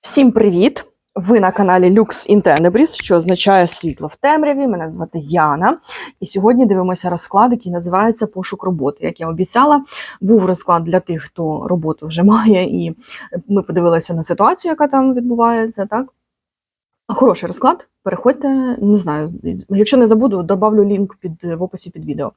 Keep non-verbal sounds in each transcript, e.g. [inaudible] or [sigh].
Всім привіт! Ви на каналі Lux in Tenebris, що означає світло в темряві. Мене звати Яна. І сьогодні дивимося розклад, який називається Пошук роботи. Як я обіцяла, був розклад для тих, хто роботу вже має, і ми подивилися на ситуацію, яка там відбувається. Так? Хороший розклад. Переходьте, не знаю, якщо не забуду, добавлю лінк під в описі під відео.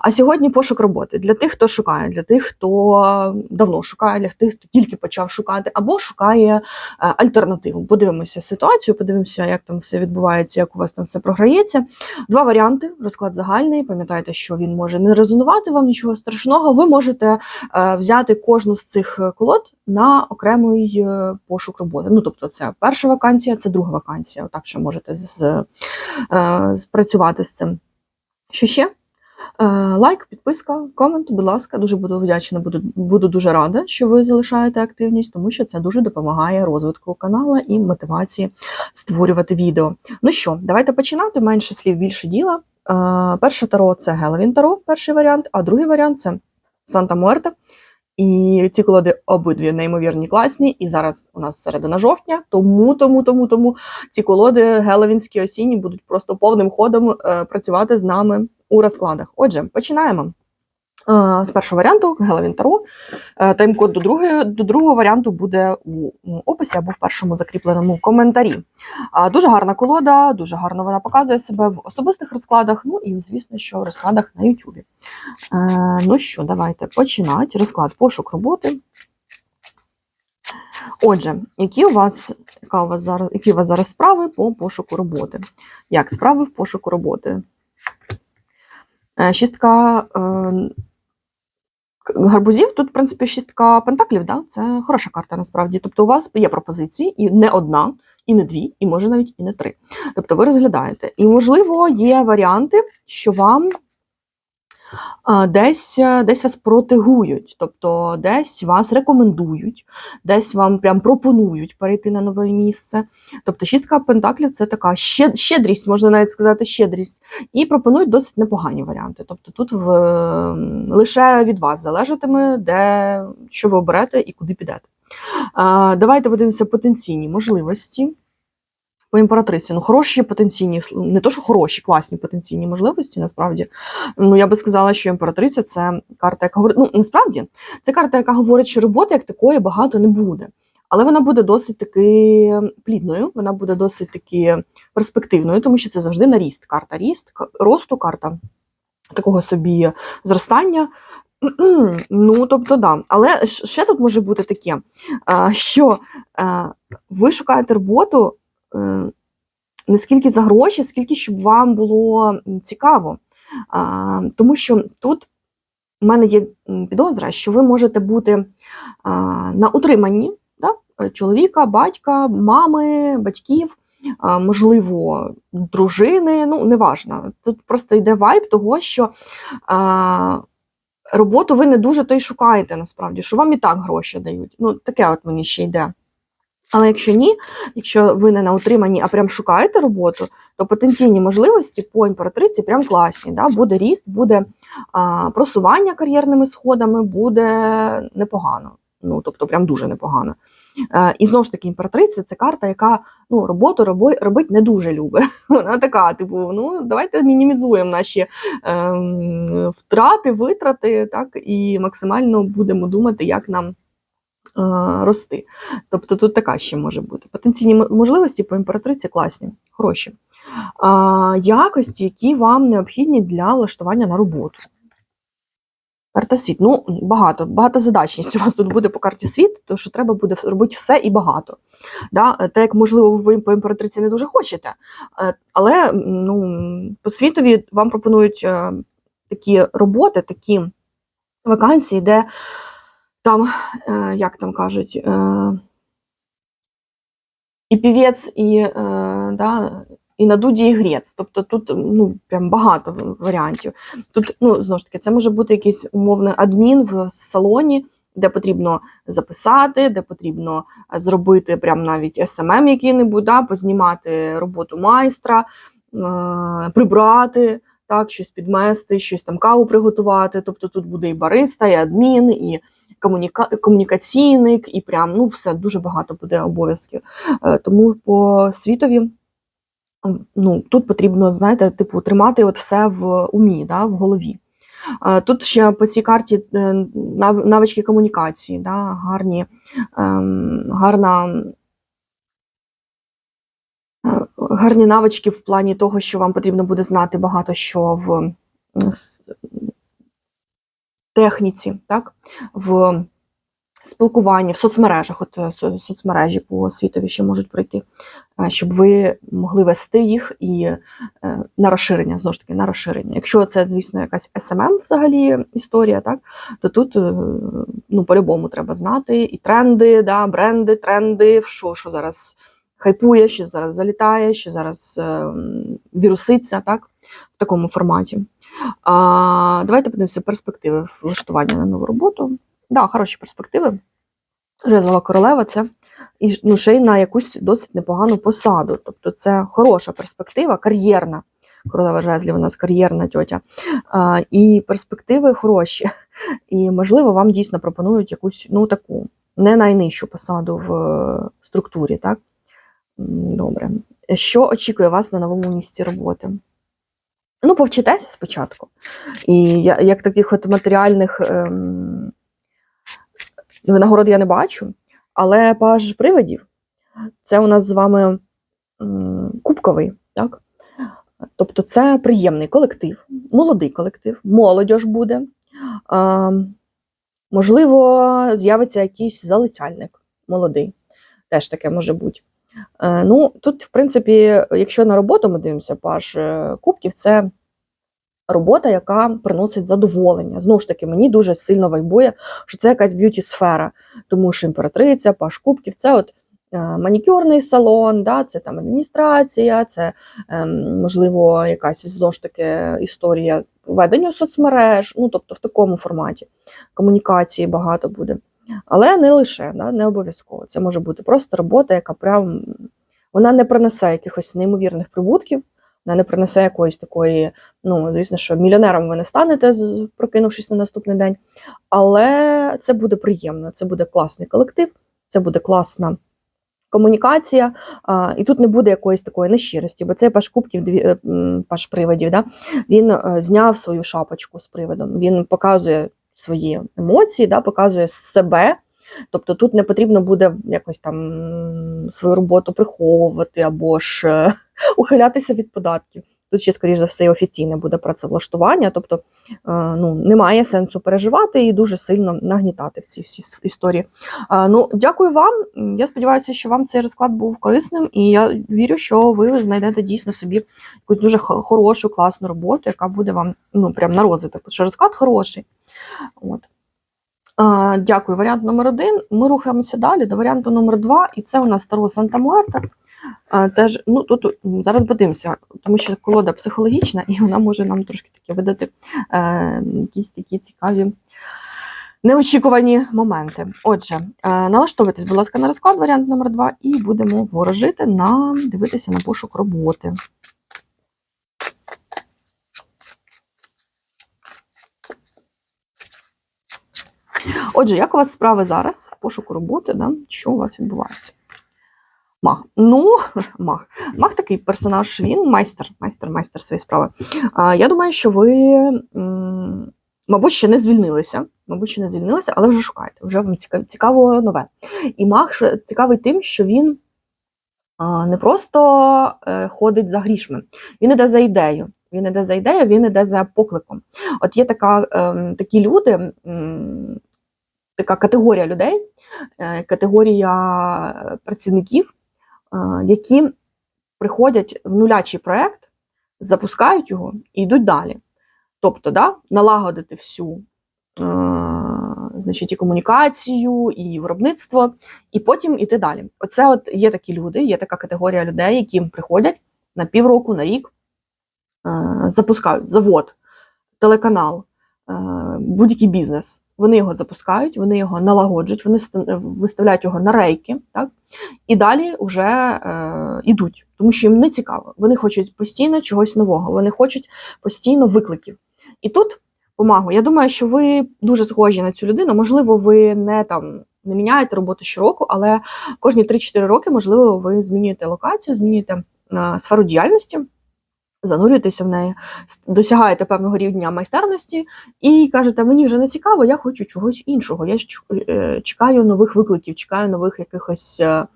А сьогодні пошук роботи для тих, хто шукає, для тих, хто давно шукає, для тих, хто тільки почав шукати, або шукає е, альтернативу. Подивимося ситуацію, подивимося, як там все відбувається, як у вас там все програється. Два варіанти: розклад загальний. Пам'ятайте, що він може не резонувати вам нічого страшного. Ви можете е, взяти кожну з цих колод на окремий е, пошук роботи. Ну, тобто, це перша вакансія, це друга вакансія. Отак ще можете з, е, спрацювати з цим. Що ще? Е, Лайк, підписка, комент, будь ласка, дуже буду вдячна, буду, буду дуже рада, що ви залишаєте активність, тому що це дуже допомагає розвитку каналу і мотивації створювати відео. Ну що, давайте починати. Менше слів, більше діла. Е, Перше таро це Геловін Таро, перший варіант, а другий варіант це Санта Муерта. І ці колоди обидві неймовірні класні. І зараз у нас середина жовтня, тому, тому, тому, тому ці колоди геловінські осінні будуть просто повним ходом е, працювати з нами у розкладах. Отже, починаємо. Е, З першого варіанту Геловін Таро. Е, Тайм-код до, другої, до другого варіанту буде у описі або в першому закріпленому коментарі. Дуже гарна колода, дуже гарно вона показує себе в особистих розкладах, ну і, звісно, що в розкладах на Ютубі. Е, ну що, давайте починати. Розклад пошук роботи. Отже, які у вас, яка у вас зараз, які у вас зараз справи по пошуку роботи? Як справи в пошуку роботи? Шістка гарбузів, тут, в принципі, шістка пентаклів, да? це хороша карта насправді. Тобто у вас є пропозиції, і не одна, і не дві, і може навіть і не три. Тобто ви розглядаєте. І, можливо, є варіанти, що вам десь, е, десь вас протегують, тобто десь вас рекомендують, десь вам прям пропонують перейти на нове місце. Тобто шістка пентаклів це така щедрість, можна навіть сказати, щедрість, і пропонують досить непогані варіанти. Тобто тут в, лише від вас залежатиме, де що ви оберете і куди підете. Давайте подивимося потенційні можливості. По імператриці, ну хороші потенційні, не то, що хороші, класні потенційні можливості, насправді. Ну, я би сказала, що імператриця це карта, яка говорить. Ну, насправді, це карта, яка говорить, що роботи як такої багато не буде. Але вона буде досить таки плідною, вона буде досить таки перспективною, тому що це завжди на ріст. Карта ріст, росту, карта такого собі зростання. [clears throat] Ну, тобто, да. Але ще тут може бути таке, що ви шукаєте роботу е, не скільки за гроші, скільки щоб вам було цікаво. Тому що тут в мене є підозра, що ви можете бути на утриманні да? е, чоловіка, батька, мами, батьків, можливо, дружини, ну, неважно. Тут просто йде вайб того, що роботу ви не дуже то й шукаєте насправді, що вам і так гроші дають. Ну, таке от мені ще йде. Але якщо ні, якщо ви не на утриманні, а прям шукаєте роботу, то потенційні можливості по імператриці прям класні. Да? Буде ріст, буде а, просування кар'єрними сходами, буде непогано. Ну, тобто, прям дуже непогано. Е, і знову ж таки, імператриця це карта, яка ну, роботу роби, робить не дуже любить. [laughs] Вона така, типу, ну давайте мінімізуємо наші ем, втрати, витрати, так, і максимально будемо думати, як нам рости. Тобто тут така ще може бути. Потенційні можливості по імператриці класні, хороші. А, якості, які вам необхідні для влаштування на роботу. Карта світ. Ну, багато, багатозадачність у вас тут буде по карті світ, тому що треба буде робити все і багато. Да? Те, як, можливо, ви по імператриці не дуже хочете. Е, Але ну, по світові вам пропонують е, такі роботи, такі вакансії, де там, е, як там кажуть, е, і півець, і, е, да, і на дуді, і грець. Тобто тут ну, прям багато варіантів. Тут, ну, знову ж таки, це може бути якийсь умовний адмін в салоні, де потрібно записати, де потрібно зробити прям навіть SMM який-небудь, да, познімати роботу майстра, прибрати. Так, щось підмести, щось там каву приготувати. Тобто тут буде і бариста, і адмін, і комуніка... комунікаційник, і прям ну все дуже багато буде обов'язків. Е, Тому по світові. Ну, тут потрібно, знаєте, типу, тримати от все в умі, да, в голові. Е, Тут ще по цій карті е, навички комунікації, да, гарні, ем, гарна, гарні навички в плані того, що вам потрібно буде знати багато що в техніці, так, в спілкуванні, в соцмережах, от е, соцмережі по світові ще можуть пройти, е, щоб ви могли вести їх і е, на розширення, знову ж таки, на розширення. Якщо це, звісно, якась SMM взагалі історія, так, то тут ну, по-любому треба знати і тренди, да, бренди, тренди, що, що зараз хайпує, що зараз залітає, що зараз е, віруситься, так, в такому форматі. А, давайте подивимося перспективи влаштування на нову роботу. Да, хороші перспективи. Жезлова королева це і ну, ще й на якусь досить непогану посаду. Тобто це хороша перспектива, кар'єрна. Королева жезлів у нас кар'єрна тьотя. А, і перспективи хороші. І, можливо, вам дійсно пропонують якусь ну, таку не найнижчу посаду в е, структурі. Так? Добре. Що очікує вас на новому місці роботи? Ну, повчитесь спочатку. І я, як таких от матеріальних ем, винагород я не бачу, але паж привидів це у нас з вами м, кубковий, так? Тобто це приємний колектив, молодий колектив, молодь буде. А, можливо, з'явиться якийсь залицяльник молодий. Теж таке може бути. Е, ну, тут, в принципі, якщо на роботу ми дивимося, паш е, кубків, це робота, яка приносить задоволення. Знову ж таки, мені дуже сильно вайбує, що це якась б'юті-сфера, тому що імператриця, паш кубків це от е, манікюрний салон, да, це там адміністрація, це ем, можливо якась знову ж таки історія ведення соцмереж, ну тобто в такому форматі комунікації багато буде. Але не лише, да, не обов'язково. Це може бути просто робота, яка прям вона не принесе якихось неймовірних прибутків, вона не принесе якоїсь такої, ну, звісно, що мільйонером ви не станете, прокинувшись на наступний день. Але це буде приємно, це буде класний колектив, це буде класна комунікація, а, і тут не буде якоїсь такої нещирості, бо цей паш кубків, е, паш привидів, да, він е, зняв свою шапочку з привидом, він показує свої емоції, да, показує себе. Тобто тут не потрібно буде якось там свою роботу приховувати або ж е, [laughs] ухилятися від податків. Тут ще, скоріш за все, і офіційне буде працевлаштування, тобто е, ну, немає сенсу переживати і дуже сильно нагнітати в цій всій історії. Ну, дякую вам. Я сподіваюся, що вам цей розклад був корисним, і я вірю, що ви знайдете дійсно собі якусь дуже хорошу, класну роботу, яка буде вам ну, прям на розвиток. Що розклад хороший. От. Дякую. Варіант номер один. Ми рухаємося далі до варіанту номер два, і це у нас Таро Санта Марта. А, теж, ну, тут зараз подивимося, тому що колода психологічна, і вона може нам трошки таки видати е, якісь такі цікаві. Неочікувані моменти. Отже, е, налаштовуйтесь, будь ласка, на розклад варіант номер 2 і будемо ворожити на дивитися на пошук роботи. Отже, як у вас справи зараз в пошуку роботи? Да? Що у вас відбувається? Мах. Ну, [laughs] мах. Мах такий персонаж, він майстер, майстер, майстер своєї справи. А, я думаю, що ви, мабуть, ще не звільнилися. Мабуть, ще не звільнилися, але вже шукаєте. Вже вам цікаво, нове. І мах цікавий тим, що він не просто е, ходить за грішми, він іде за ідею. Він іде за ідею, він іде за покликом. От є така, ем, такі люди, така категорія людей, е, категорія працівників, е, які приходять в нулячий проект, запускають його і йдуть далі. Тобто, да, налагодити всю значить, і комунікацію, і виробництво, і потім іти далі. Оце от є такі люди, є така категорія людей, які приходять на півроку, на рік, запускають завод, телеканал, будь-який бізнес. Вони його запускають, вони його налагоджують, вони ста- виставляють його на рейки, так? і далі вже е, ідуть, тому що їм не цікаво. Вони хочуть постійно чогось нового, вони хочуть постійно викликів. І тут помагу. Я думаю, що ви дуже схожі на цю людину. Можливо, ви не там не міняєте роботу щороку, але кожні 3-4 роки, можливо, ви змінюєте локацію, змінюєте е, сферу діяльності, занурюєтеся в неї, досягаєте певного рівня майстерності і кажете, мені вже не цікаво, я хочу чогось іншого. Я е, чекаю нових викликів, чекаю нових якихось е,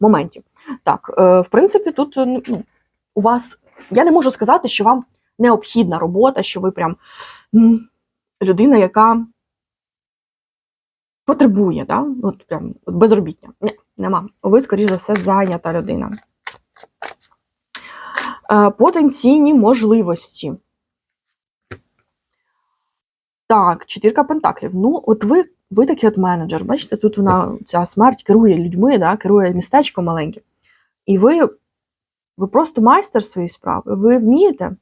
моментів. Так, е, в принципі, тут ну, у вас я не можу сказати, що вам необхідна робота, що ви прям людина, яка потребує, да? От прям от безробітня. Ні, нема. Ви, скоріш за все, зайнята людина. Потенційні можливості. Так, четвірка пентаклів. Ну, от ви, ви такий от менеджер. Бачите, тут вона ця смерть керує людьми, да, керує містечком маленьким. І ви, ви просто майстер своєї справи, ви вмієте.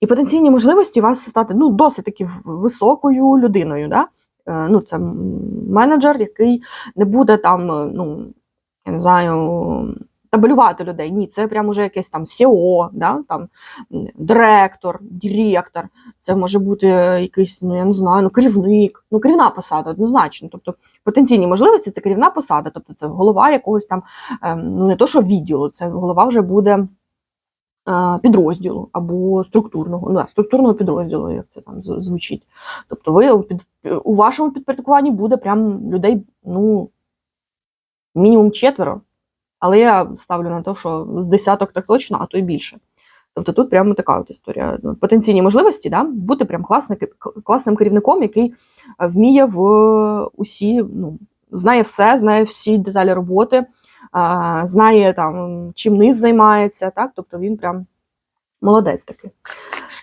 І потенційні можливості вас стати ну, досить таки високою людиною. Да? Е, Ну, це менеджер, який не буде там, е, ну, я не знаю, табелювати людей. Ні, це прямо вже якесь там SEO, да? там, директор, директор. Це може бути якийсь, ну я не знаю, ну керівник, ну керівна посада, однозначно. Тобто потенційні можливості це керівна посада, тобто це голова якогось там, ем, ну не то, що відділу, це голова вже буде е, підрозділу або структурного, ну, структурного підрозділу, як це там звучить. Тобто, ви під, у вашому підпорядкуванні буде прям людей, ну, мінімум четверо. Але я ставлю на те, що з десяток так точно, а то й більше. Тобто тут прямо така от історія. Ну, Потенційні можливості, да, бути прям класним, класним керівником, який е, вміє в усі, ну, знає все, знає всі деталі роботи, знає там, чим низ займається, так? Тобто він прям молодець такий.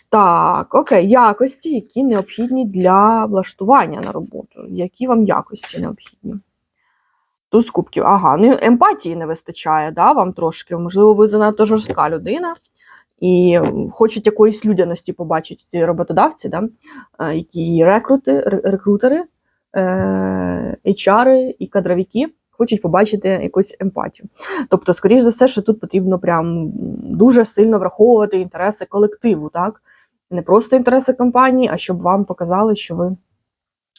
Так, окей, якості, які необхідні для влаштування на роботу. Які вам якості необхідні? Туз кубків. Ага, ну емпатії не вистачає, да, вам трошки. Можливо, ви занадто жорстка людина і хочуть якоїсь людяності побачити ці роботодавці, да, е, які рекрути, рекрутери, е, HR і кадровики хочуть побачити якусь емпатію. Тобто, скоріш за все, що тут потрібно прям дуже сильно враховувати інтереси колективу, так? Не просто інтереси компанії, а щоб вам показали, що ви.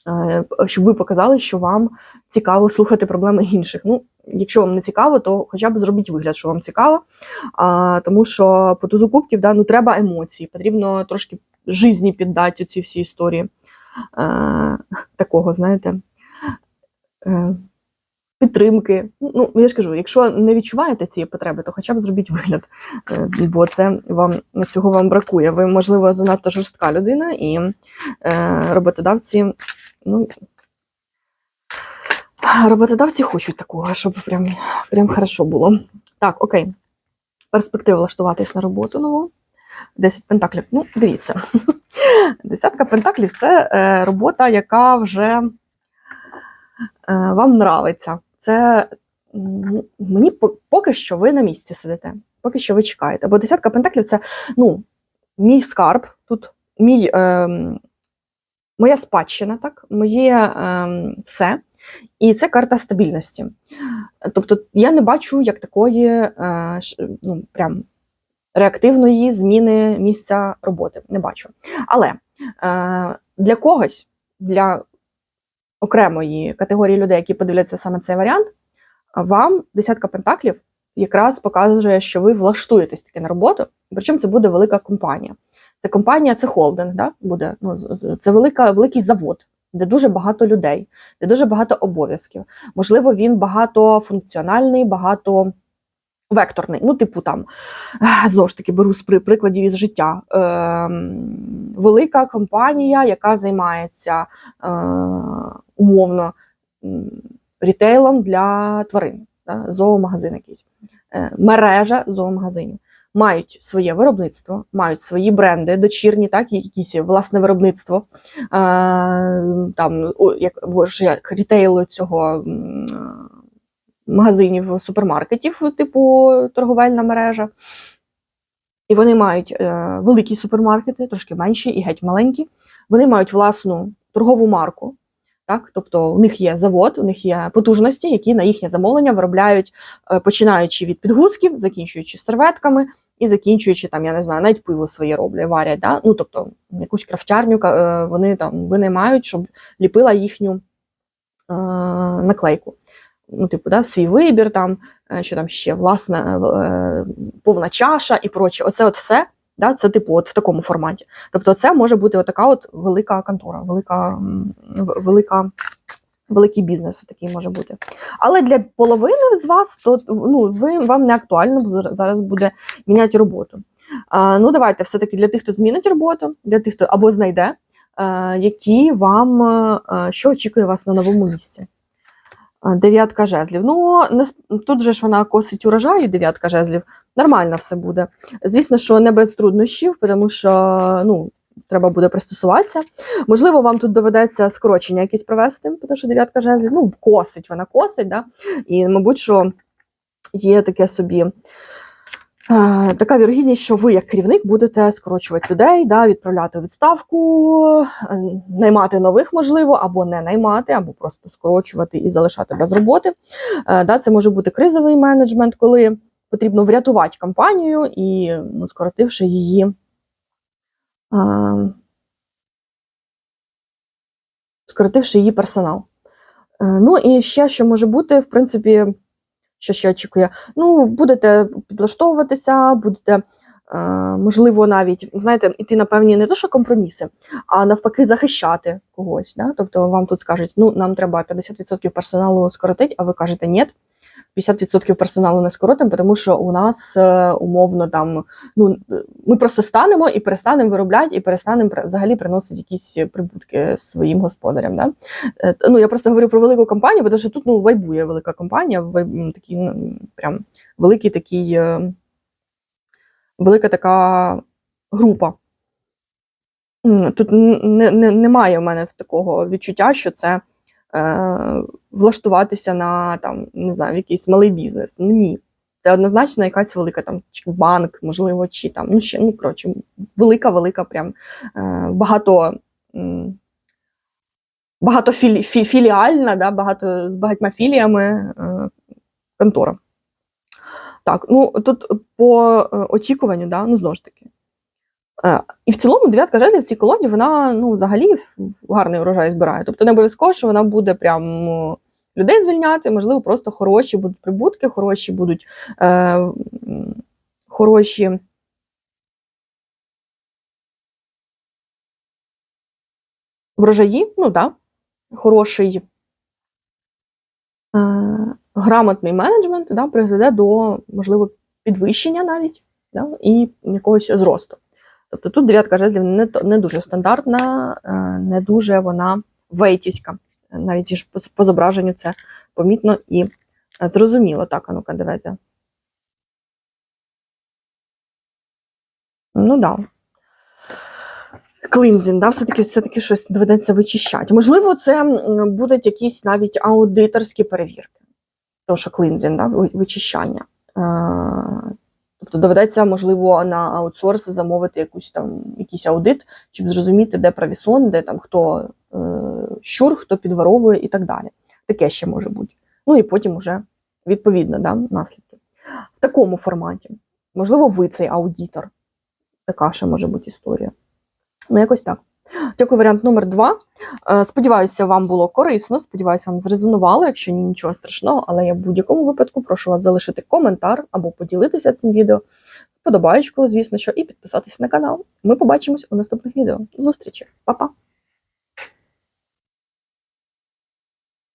Е, Щоб ви показали, що вам цікаво слухати проблеми інших. Ну, якщо вам не цікаво, то хоча б зробіть вигляд, що вам цікаво. А, тому що по тузу кубків да, ну, треба емоції, потрібно трошки жизні піддати ці всі історії е, такого, знаєте, е, підтримки. Ну, я ж кажу, якщо не відчуваєте цієї потреби, то хоча б зробіть вигляд, бо це вам цього вам бракує. Ви, можливо, занадто жорстка людина, і роботодавці, ну. Роботодавці хочуть такого, щоб прям, прям хорошо було. Так, окей. Перспектива влаштуватись на роботу нову. 10 пентаклів. Ну, дивіться. [laughs] Десятка пентаклів це е, робота, яка вже е, вам нравиться. Це мені поки що ви на місці сидите, поки що ви чекаєте. Бо десятка пентаклів це ну, мій скарб, тут мій, е, моя спадщина, так, моє е, все. І це карта стабільності. Тобто я не бачу як такої е, ну, прям реактивної зміни місця роботи. Не бачу. Але е, для когось, для окремої категорії людей, які подивляться саме цей варіант, вам десятка пентаклів якраз показує, що ви влаштуєтесь таки на роботу, причому це буде велика компанія. Це компанія, це холдинг, да? буде, ну, це велика, великий завод, де дуже багато людей, де дуже багато обов'язків. Можливо, він багатофункціональний, багато. Векторний, ну, типу, там знову ж таки беру з прикладів із життя. Ем, велика компанія, яка займається е, умовно рітейлом для тварин, да, зоомагазин якийсь, е, мережа зоомагазинів. Мають своє виробництво, мають свої бренди, дочірні, так, якісь власне виробництво. Там, як, як рітейл цього магазинів, супермаркетів, типу торговельна мережа. І вони мають е, великі супермаркети, трошки менші і геть маленькі. Вони мають власну торгову марку. Так? Тобто у них є завод, у них є потужності, які на їхнє замовлення виробляють, е, починаючи від підгузків, закінчуючи серветками, і закінчуючи там, я не знаю, навіть пиво своє роблять, варять. Да? Ну, тобто якусь крафтярню е, вони там винаймають, щоб ліпила їхню е, наклейку. Ну, типу, да, свій вибір, там, е, що там ще, власне, е, повна чаша і проче. Оце от все, да, це типу от в такому форматі. Тобто, це може бути отака от велика контора, велика, велика, великий бізнес такий може бути. Але для половини з вас то ну, ви, вам не актуально, зараз буде міняти роботу. А, ну, давайте все-таки для тих, хто змінить роботу, для тих, хто або знайде, е, які вам, е, що очікує вас на новому місці. А, Дев'ятка жезлів. Ну, не, тут же ж вона косить урожаю, дев'ятка жезлів. Нормально все буде. Звісно, що не без труднощів, тому що ну, треба буде пристосуватися. Можливо, вам тут доведеться скорочення якісь провести, тому що дев'ятка жезлів, ну, косить, вона косить, да? і, мабуть, що є таке собі. е, Така вірогідність, що ви, як керівник, будете скорочувати людей, да, відправляти відставку, е, наймати нових, можливо, або не наймати, або просто скорочувати і залишати без роботи. Е, Да, це може бути кризовий менеджмент, коли потрібно врятувати компанію і ну, скоротивши її. Скоротивши її персонал. Е, Ну і ще що може бути, в принципі, що ще очікує? Ну, будете підлаштовуватися, будете, е, можливо, навіть, знаєте, іти на певні не то, що компроміси, а навпаки, захищати когось. Да? Тобто вам тут скажуть, ну, нам треба 50% персоналу скоротити, а ви кажете, ні, 50% персоналу не скоротимо, тому що у нас е, умовно там, ну, ми просто станемо і перестанемо виробляти, і перестанемо взагалі приносити якісь прибутки своїм господарям. Да? Е, Ну, я просто говорю про велику компанію, тому що тут ну, вайбує велика компанія, вайб, такий, прям великий такий, е, велика така група. Тут не, не, немає в мене такого відчуття, що це влаштуватися на там, не знаю, в якийсь малий бізнес. Ну, Ні. Це однозначно якась велика там чи банк, можливо, чи там, ну ще, ну коротше, велика, велика, прям е, багато. м, багато філі, фі, філіальна, да, багато з багатьма філіями е, контора. Так, ну тут по е, очікуванню, да, ну знову ж таки. Е, і в цілому дев'ятка жезлів в цій колоді вона ну, взагалі гарний урожай збирає. Тобто не обов'язково, що вона буде прям ну, людей звільняти, можливо, просто хороші будуть прибутки, хороші будуть е, хороші. Врожаї, ну да, хороший е, грамотний менеджмент да, призведе до, можливо, підвищення навіть да, і якогось зросту. Тобто тут дев'ятка жезлів не, не дуже стандартна, е, не дуже вона вейтівська. Навіть ж по, зображенню це помітно і е, зрозуміло. Так, а ну-ка, давайте. Ну. Да. Клинзінг, да, все-таки все-таки щось доведеться вичищати. Можливо, це будуть якісь навіть аудиторські перевірки. Тому що клинзінг, да, вичищання. Тобто доведеться, можливо, на аутсорс замовити якусь там якийсь аудит, щоб зрозуміти, де правісон, де там хто е, щур, хто підворовує і так далі. Таке ще може бути. Ну і потім уже відповідно да, наслідки. В такому форматі. Можливо, ви цей аудитор. Така ще може бути історія. Ну, якось так. Дякую, варіант номер два. Е, Сподіваюся, вам було корисно. Сподіваюся, вам зрезонувало. Якщо ні, нічого страшного, але я в будь-якому випадку прошу вас залишити коментар або поділитися цим відео, Вподобаючку, звісно, що, і підписатися на канал. Ми побачимось у наступних відео. Зустрічі, Па-па!